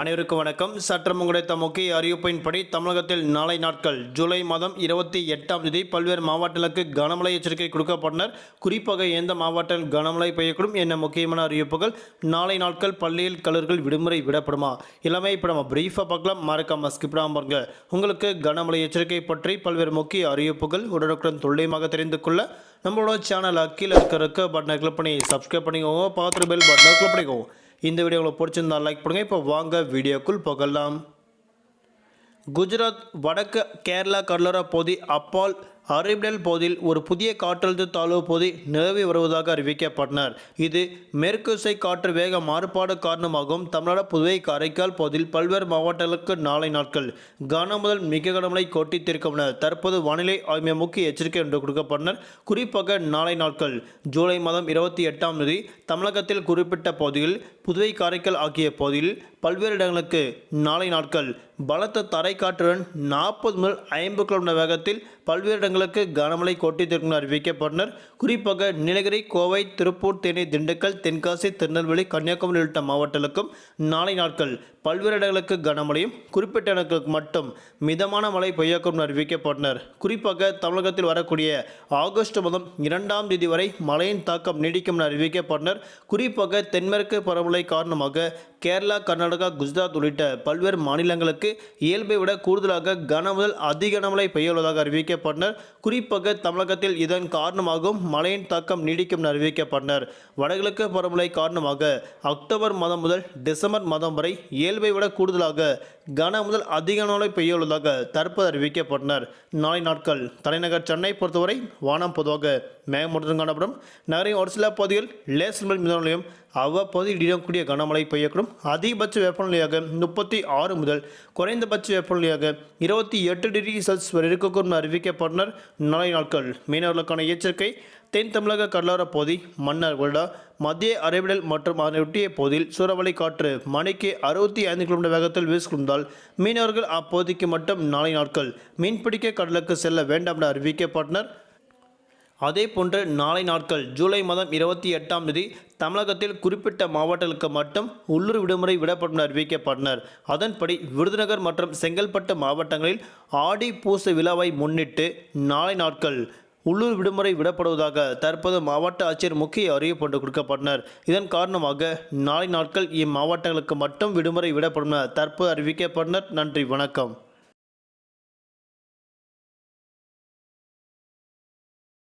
அனைவருக்கும் வணக்கம். சற்றம் கிடைத்த முக்கிய அறிவிப்பின்படி தமிழகத்தில் நாளை நாட்கள் ஜூலை மாதம் இருபத்தி எட்டாம் தேதி பல்வேறு மாவட்டங்களுக்கு கனமழை எச்சரிக்கை கொடுக்கப்பட்டனர். குறிப்பாக எந்த மாவட்டத்தில் கனமழை பெய்யக்கூடும் என்ன முக்கியமான அறிவிப்புகள் நாளை நாட்கள் பள்ளியில் கல்லூரிகள் விடுமுறை விடப்படுமா? எல்லாமே இப்போ நம்ம பிரீஃபாக பார்க்கலாம். மறக்காம ஸ்கிப் பாருங்க. உங்களுக்கு கனமழை எச்சரிக்கை பற்றி பல்வேறு முக்கிய அறிவிப்புகள் உடனுக்குடன் துல்லியமாக தெரிந்து கொள்ள நம்மளோட சேனல் கீழே இருக்கிற இருக்க பட்டனை கிளிக் பண்ணி சப்ஸ்கிரைப் பண்ணிக்கோங்க. பார்த்துட்டு பெல் பட்டனை கிளிக் பண்ணிக்கோங்க. இந்த வீடியோ உங்களுக்கு பிடிச்சிருந்தா லைக் பண்ணுங்க. இப்போ வாங்க வீடியோக்குள் போகலாம். குஜராத் வடக்கு கேரளா கடலோர பகுதி அப்பால் அரபிடல் போதில் ஒரு புதிய காற்றழுத்த தாழ்வு பகுதி நிலவி வருவதாக அறிவிக்கப்பட்டனர். இது மேற்குசை காற்று வேக மாறுபாடு காரணமாகவும் தமிழ்நாடு புதுவை காரைக்கால் பகுதியில் பல்வேறு மாவட்டங்களுக்கு நாளை நாட்கள் கன முதல் மிக கனமழை கொட்டித்திருக்கும் என தற்போது வானிலை ஆய்வு முக்கிய எச்சரிக்கை என்று கொடுக்கப்பட்டனர். குறிப்பாக நாளை நாட்கள் ஜூலை மாதம் இருபத்தி எட்டாம் தேதி தமிழகத்தில் குறிப்பிட்ட பகுதியில் புதுவை காரைக்கால் ஆகிய பகுதியில் பல்வேறு இடங்களுக்கு நாளை நாட்கள் பலத்த தரைக்காற்றுடன் நாற்பது முதல் ஐம்பது கிலோமீட்டர் வேகத்தில் பல்வேறு இடங்கள் இடங்களுக்கு கனமழை கொட்டி தீர்க்கும் அறிவிக்கப்பட்டனர். குறிப்பாக நீலகிரி கோவை திருப்பூர் தேனி திண்டுக்கல் தென்காசி திருநெல்வேலி கன்னியாகுமரி உள்ளிட்ட மாவட்டங்களுக்கும் நாளை நாட்கள் பல்வேறு இடங்களுக்கு கனமழையும் குறிப்பிட்ட இடங்களுக்கு மட்டும் மிதமான மழை பெய்யக்கும் என அறிவிக்கப்பட்டனர். குறிப்பாக தமிழகத்தில் வரக்கூடிய ஆகஸ்ட் மாதம் இரண்டாம் தேதி வரை மழையின் தாக்கம் நீடிக்கும் என அறிவிக்கப்பட்டனர். குறிப்பாக தென்மேற்கு பருவமழை காரணமாக கேரளா கர்நாடகா குஜராத் உள்ளிட்ட பல்வேறு மாநிலங்களுக்கு இயல்பை விட கூடுதலாக கனமுதல் அதிக கனமழை பெய்யுள்ளதாக அறிவிக்கப்பட்டனர். குறிப்பாக தமிழகத்தில் இதன் காரணமாகவும் மழையின் தாக்கம் நீடிக்கும் என அறிவிக்கப்பட்டனர். வடகிழக்கு பருவமழை காரணமாக அக்டோபர் மாதம் முதல் டிசம்பர் மாதம் வரை இயல்பை விட கூடுதலாக கன முதல் அதிக கனமழை பெய்ய உள்ளதாக தற்போது அறிவிக்கப்பட்டனர். நாளை நாட்கள் தலைநகர் சென்னை பொறுத்தவரை வானம் பொதுவாக மேகமூட்டத்துடன் காணப்படும். நகரின் ஒரு சில பகுதிகள் லேசர் மேல் மிதமலையும் அவ்வப்போது இடியக்கூடிய கனமழை பெய்யக்கூடும். அதிகபட்ச வெப்பநிலையாக முப்பத்தி ஆறு முதல் குறைந்தபட்ச வெப்பநிலையாக இருபத்தி எட்டு டிகிரி செல்சியஸ் வரை இருக்கக்கூடும் அறிவிக்கப்பட்டனர். நாளை நாட்கள் மீனவர்களுக்கான எச்சரிக்கை தென் தமிழக கடலோர பகுதி மன்னர் வருடா மத்திய அரபிடல் மற்றும் அதனையொட்டிய பகுதியில் சூறாவளி காற்று மணிக்கு அறுபத்தி ஐந்து கிலோமீட்டர் வேகத்தில் வீசுகின்றதால் மீனவர்கள் அப்பகுதிக்கு மட்டும் நாளை நாட்கள் மீன்பிடிக்க கடலுக்கு செல்ல வேண்டாம் என அறிவிக்கப்பட்டனர். அதே போன்று நாளை நாட்கள் ஜூலை மாதம் இருபத்தி எட்டாம் தேதி தமிழகத்தில் குறிப்பிட்ட மாவட்டங்களுக்கு மட்டும் உள்ளூர் விடுமுறை விடப்படும் அறிவிக்கப்பட்டனர். அதன்படி விருதுநகர் மற்றும் செங்கல்பட்டு மாவட்டங்களில் ஆடி பூச விழாவை முன்னிட்டு நாளை நாட்கள் உள்ளூர் விடுமுறை விடப்படுவதாக தற்போது மாவட்ட ஆட்சியர் முக்கிய அறிவிப்பு ஒன்று கொடுக்கப்பட்டனர். இதன் காரணமாக நாளை நாட்கள் இம்மாவட்டங்களுக்கு மட்டும் விடுமுறை விடப்படும் என தற்போது அறிவிக்கப்பட்டனர். நன்றி வணக்கம்.